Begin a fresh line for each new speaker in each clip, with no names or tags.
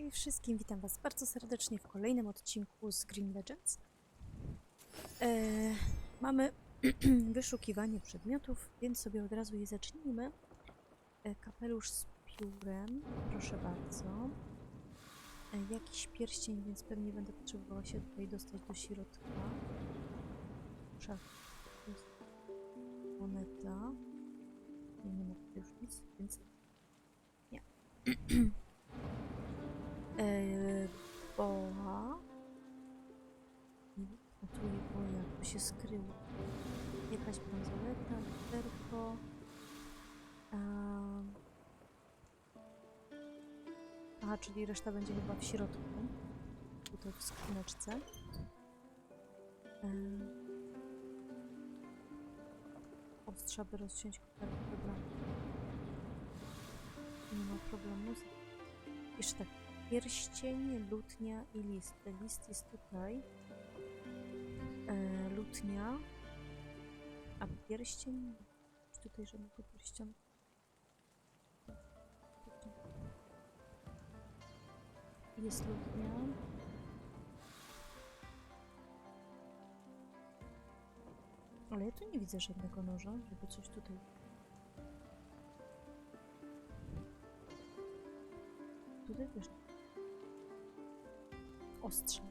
Hej wszystkim, witam was bardzo serdecznie w kolejnym odcinku z Green Legends. E, mamy wyszukiwanie przedmiotów, więc sobie od razu je zacznijmy. E, kapelusz z piórem, proszę bardzo. E, jakiś pierścień, więc pewnie będę potrzebowała się tutaj dostać do środka. Szaf. Moneta. Nie, nie ma tutaj już nic, więc nie. Eee, boa. I notuję boja, to się skryło. Jakaś bransoleta, lusterko. Um. Aha, czyli reszta będzie chyba w środku. Tutaj w skrzyneczce. Ostrza, by rozciąć kopertę, dobra. Nie ma problemu. Jeszcze tak, pierścień, lutnia i list. List jest tutaj. E, lutnia. A pierścień? Czy tutaj żadnego pierścienia? Tutaj. Jest lutnia. Ale ja tu nie widzę żadnego noża, żeby coś tutaj... Tutaj też ostrze.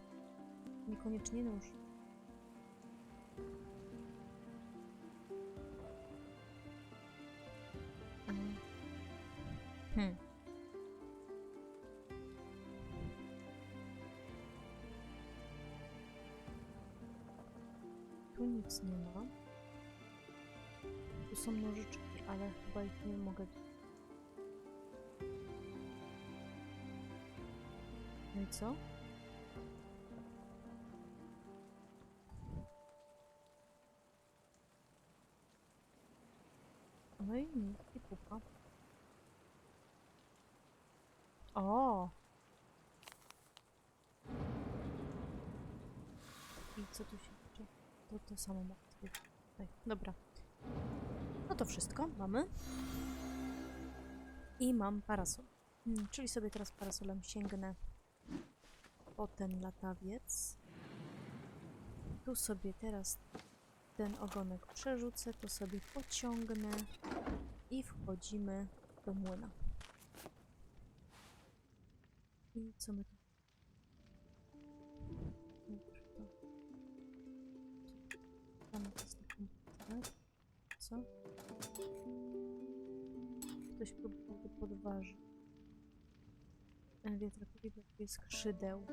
Niekoniecznie nóż. Mm. Hmm. Tu nic nie ma. Tu są nożyczki, ale chyba ich nie mogę. No i co? No i kupa. O! I co tu się dzieje? To to samo tutaj. Dobra. No to wszystko mamy. I mam parasol. Hmm, czyli sobie teraz parasolem sięgnę po ten latawiec. Tu sobie teraz ten ogonek przerzucę, to sobie pociągnę i wchodzimy do młyna. I co my tu? Tam jest komputer. Co? Ktoś próbował podważyć. Wiatrakowi brakuje skrzydeł.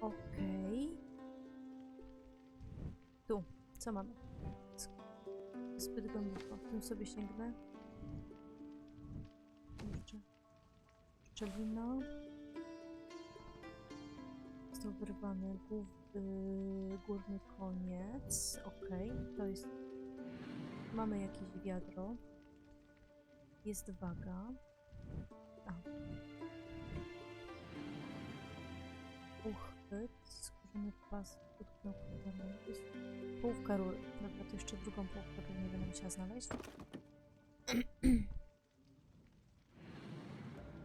Okej. Tu, co mamy? Zbyt głęboko. Tym sobie sięgnę. Jeszcze. Szczelina. Został wyrwany głów, yy, górny koniec. Okej, to jest... Mamy jakieś wiadro. Jest waga. A. Uchwyt, skórzany pas, utknął jest połówka rury. Dobra, to jeszcze drugą połówkę pewnie będę musiała znaleźć.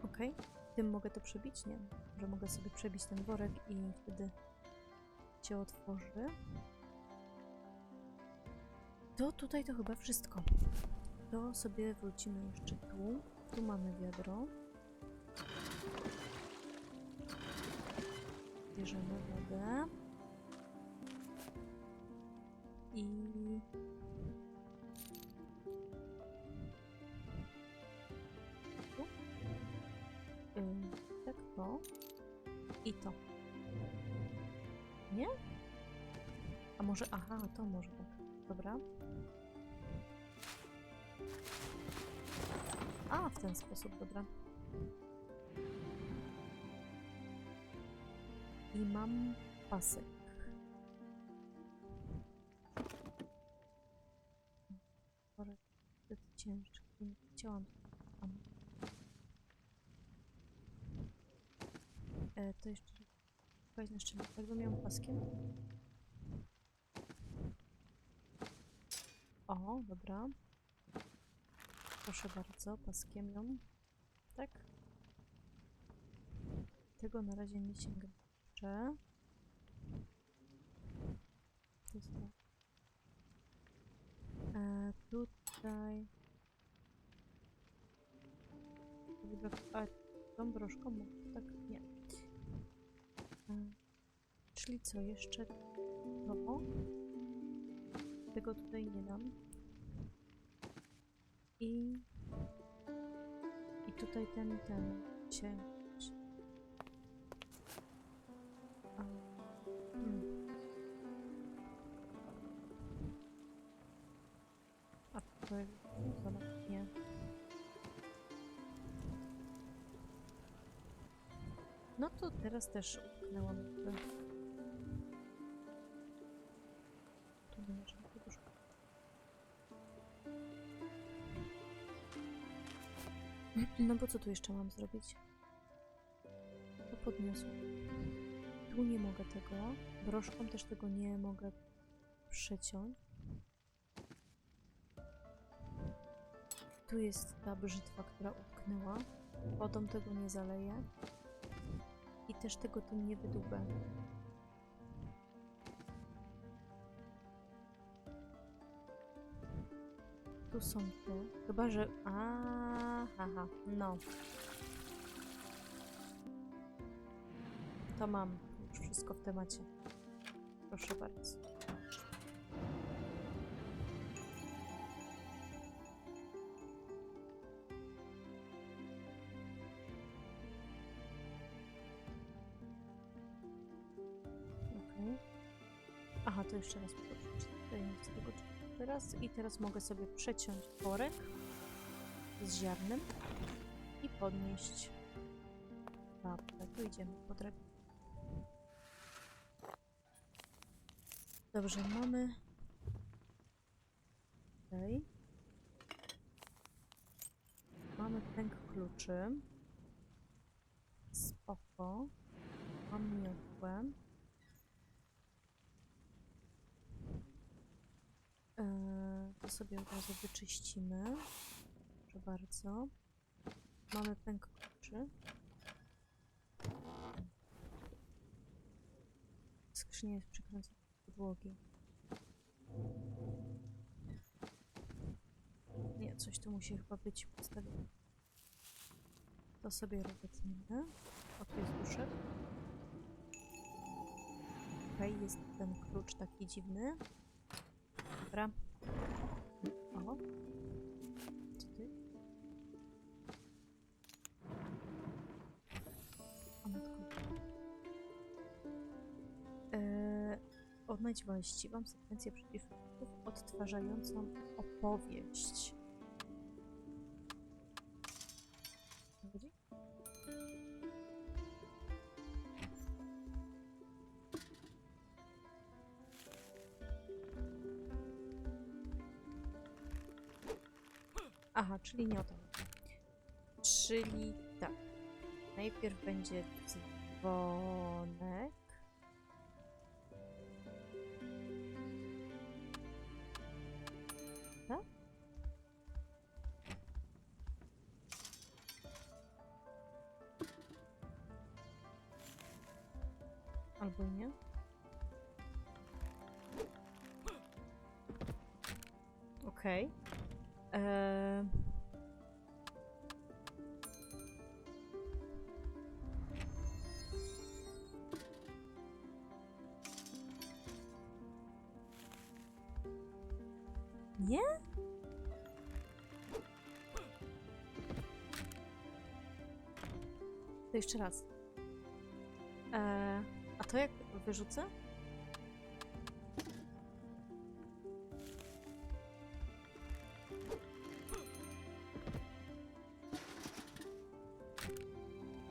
Okej, tym mogę to przebić? Nie, że mogę sobie przebić ten worek i wtedy cię otworzy. To tutaj to chyba wszystko. To sobie wrócimy jeszcze tu. Tu mamy wiadro. Bierzemy wodę. I... Tu. Ym, tak to. I to. Nie? A może... Aha, to może tak. Dobra. A, w ten sposób, dobra. I mam pasek. Worek zbyt ciężki. Nie chciałam. E, to jeszcze. Szukać na szczęście. Jakbym miał paskiem. O, dobra. Proszę bardzo, paskiem ją. Tak? tego na razie nie sięgam. Jeszcze. E, tutaj. A tą broszką? Tak, nie. E, czyli co, jeszcze to? Tego tutaj nie dam. I... I tutaj ten, ten się... A to jest... Zobacz, nie. No to teraz też utknęłam dużo. No bo co tu jeszcze mam zrobić? To podniosłam. Tu nie mogę tego. Broszką też tego nie mogę przeciąć. Tu jest ta brzytwa, która utknęła. Wodą tego nie zaleję. I też tego tu nie wydubę. Tu są te. Chyba, że... A, haha, no. To mam. Już wszystko w temacie. Proszę bardzo. Jeszcze raz chcę tego teraz. I teraz mogę sobie przeciąć worek z ziarnem i podnieść. Dobra, to idziemy po drabinie. Dobrze, mamy tutaj. Mamy pęk kluczy. Spoko. Mam miotłę. To sobie od razu wyczyścimy. Proszę bardzo. Mamy pęk kluczy. Skrzynia jest przykręcona do podłogi. Nie, coś tu musi chyba być postawione. To sobie robotnimy. O, tu jest duszek. Okej, jest ten klucz taki dziwny. Dobra. O. Co ty? O matko. Eee, odnajdź właściwą sekwencję przeciwników odtwarzającą opowieść. Aha, czyli nie o to. chodzi. Czyli tak. Najpierw będzie dzwonek. Nie? To jeszcze raz. Eee, a to jak wyrzucę?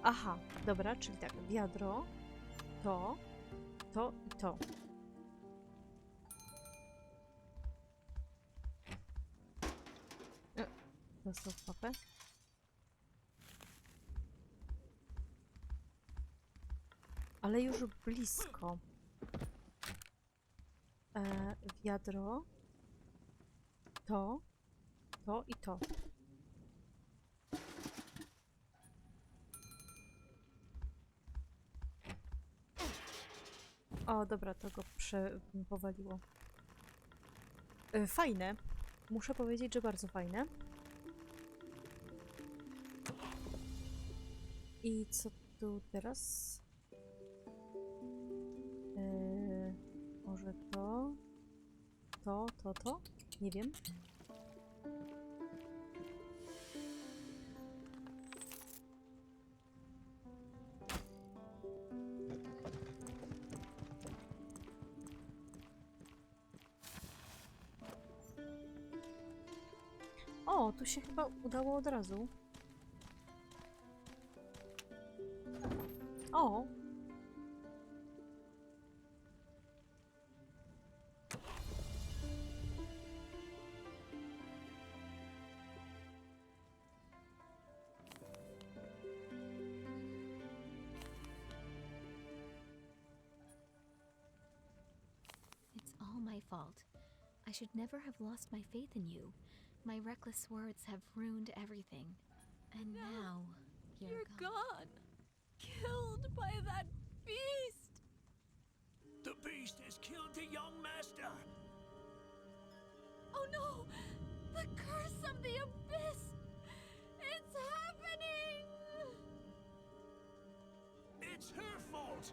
Aha, dobra, czyli tak, wiadro, to, to i to. Dostał w. Ale już blisko. E, wiadro, to, to i to. O, dobra, to go prze... powaliło. E, Fajne. Muszę powiedzieć, że bardzo fajne. I co tu teraz? E, może to? To, to, to? Nie wiem. O, tu się chyba udało od razu. O!
It's all my fault. I should never have lost my faith in you. My reckless words have ruined everything. And now you're,
You're
gone.
gone. By that beast.
The beast has killed the young master.
Oh no! The curse of the abyss! It's happening!
It's her fault.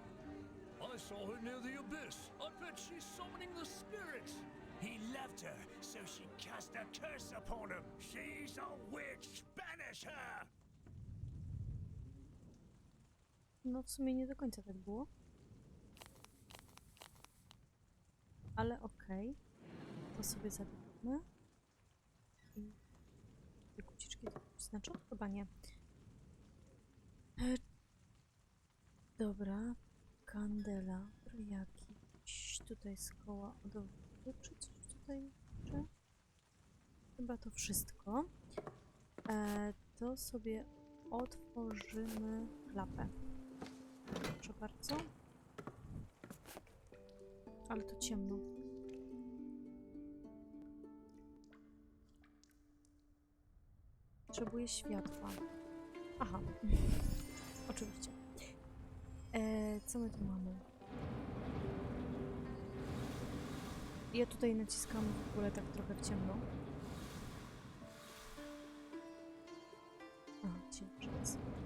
I saw her near the abyss. I bet she's summoning the spirits. He left her so she'd cast a curse upon him. She's a witch. Banish her.
No w sumie nie do końca tak było. Ale okej. To sobie zabijmy. I te kuciczki to znaczą? Chyba nie. E, Dobra. Kandelabr jakiś. Tutaj z koła odowodu. Czy coś tutaj jeszcze? Chyba to wszystko. E, to sobie otworzymy klapę. Proszę bardzo. Ale to ciemno. Potrzebuję światła. Aha. Oczywiście. E, co my tu mamy? Ja tutaj naciskam w ogóle tak trochę w ciemno. A, ciemno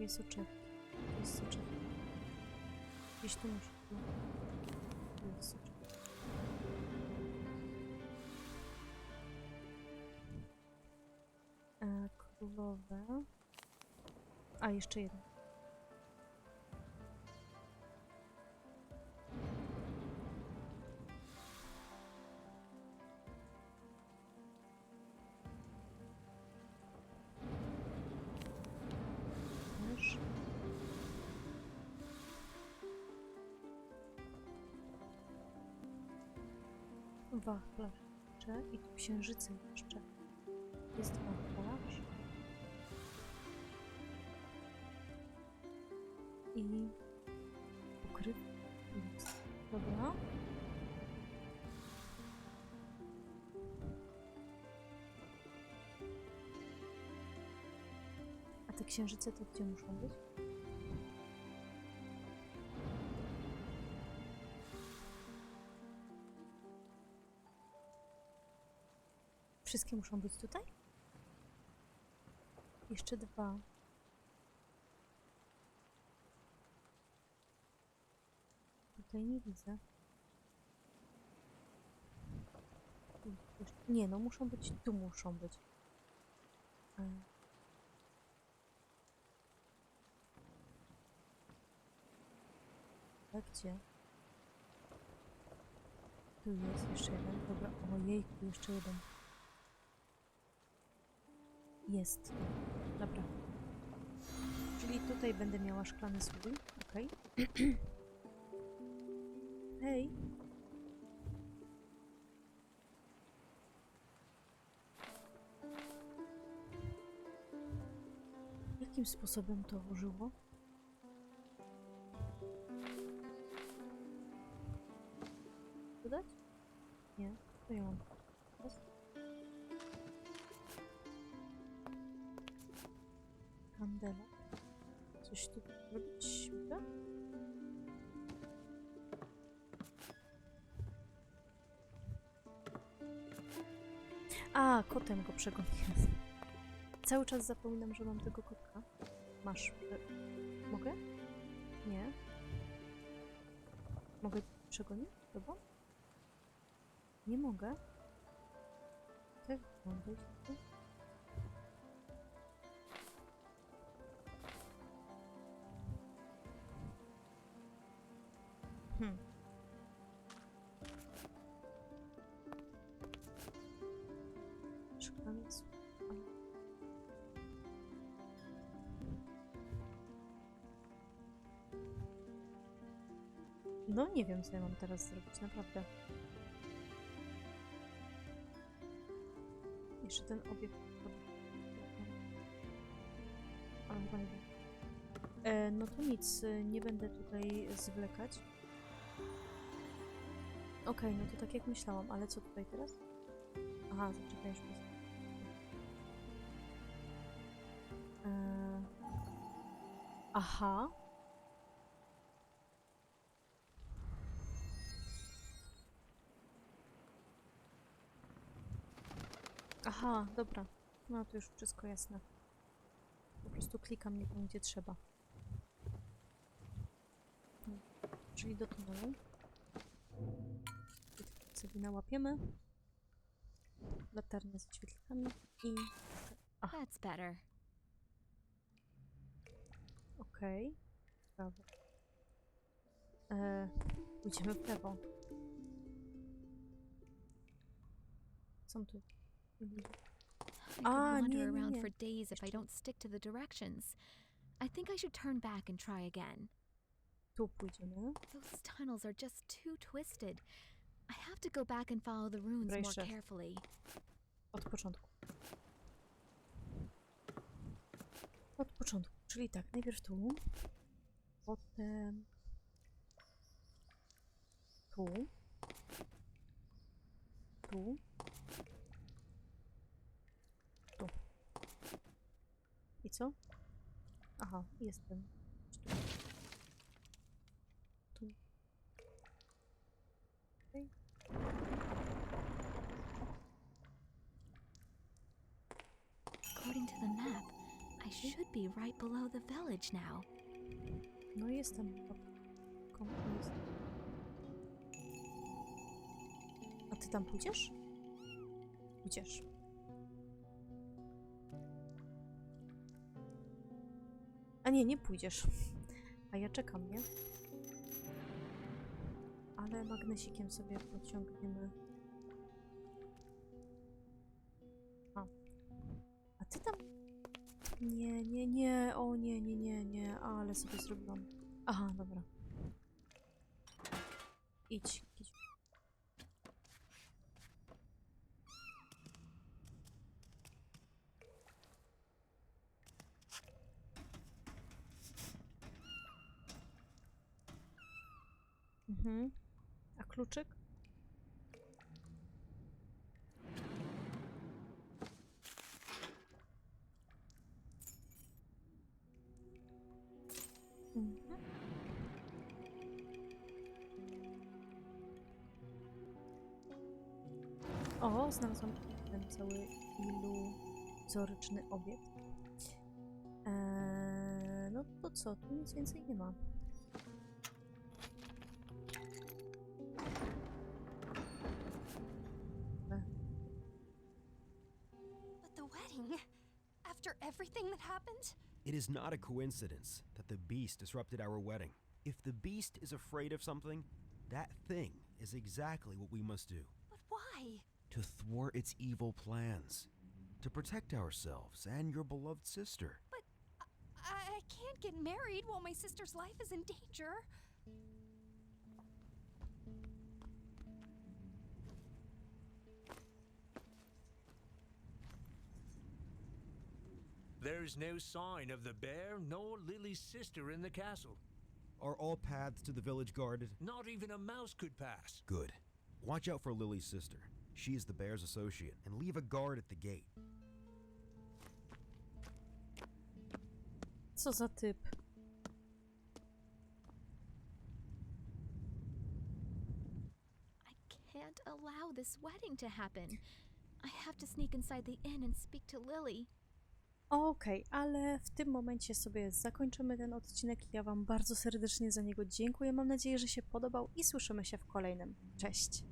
jest. Tu jest soczewki. Gdzieś tu być. Tu jest soczewki. E, królowe. A, jeszcze jedno. Wachlarz jeszcze i tu jeszcze. Jest wachlarz. I pokryw. Jest. Dobra. A te księżyce to gdzie muszą być? Wszystkie muszą być tutaj? Jeszcze dwa. Tutaj nie widzę. Nie, no muszą być, tu muszą być. E. A gdzie? Tu jest jeszcze jeden. Dobra, ojejku, jeszcze jeden. Jest. Dobra. Czyli tutaj będę miała szklany słój. Okej. Hej. Jakim sposobem to użyło? Dodać? Nie. To ja mam. A, kotem go przegoniłem. Cały czas zapominam, że mam tego kotka. Masz. e, Mogę? Nie. Mogę przegonić? Chyba? Nie mogę. Hmm. No nie wiem, co ja mam teraz zrobić, naprawdę. Jeszcze ten obiekt. Ale chyba nie wiem. E, no to nic, e, nie będę tutaj zwlekać. Okej, no to tak jak myślałam, ale co tutaj teraz? Aha, zaczekaj już. poz- E, aha. Aha, dobra. No to już wszystko jasne. Po prostu klikam nie tam, gdzie trzeba. No, Czyli do tunelu. Świetlik sobie nałapiemy. Latarnię z świetlikami i...
That's better.
Okej. Prawo. E, pójdziemy w lewo. Co tu?
I could
Ah,
wander
nie, nie,
around for days if I don't stick to the directions. I think I should turn back and try again.
Tu pójdziemy.
Those tunnels are just too twisted. I have to go back and follow the runes more
jeszcze
carefully.
Od początku. Od początku. Czyli tak, najpierw tu. Potem... Tu. Tu. I co? Aha, jestem. Tu. Okej.
According to the map, I should be right below the village now.
No jestem. Komu tu jest? A ty tam pójdziesz? Pójdziesz. Nie, nie pójdziesz. A ja czekam, nie? Ale magnesikiem sobie pociągniemy. A. A ty tam... Nie, nie, nie, o nie, nie, nie, nie, ale sobie zrobiłam. Aha, dobra. Idź, idź. Mhm. A kluczyk? Mhm. O, znalazłam ten cały iluzoryczny obiekt. Eee, no to co? Tu nic więcej nie ma.
Everything that happened?
It is not a coincidence that the beast disrupted our wedding. If the beast is afraid of something, that thing is exactly what we must do
But why?
to thwart its evil plans, to protect ourselves and your beloved sister.
I, I can't get married while my sister's life is in danger.
There's no sign of the bear nor Lily's sister in the castle.
Are all paths to the village guarded?
Not even a mouse could pass.
Good. Watch out for Lily's sister. She is the bear's associate, and leave a guard at the gate.
Co za typ.
I can't allow this wedding to happen. I have to sneak inside the inn and speak to Lily.
Okej, ale w tym momencie sobie zakończymy ten odcinek. Ja Wam bardzo serdecznie za niego dziękuję. Mam nadzieję, że się podobał i słyszymy się w kolejnym. Cześć!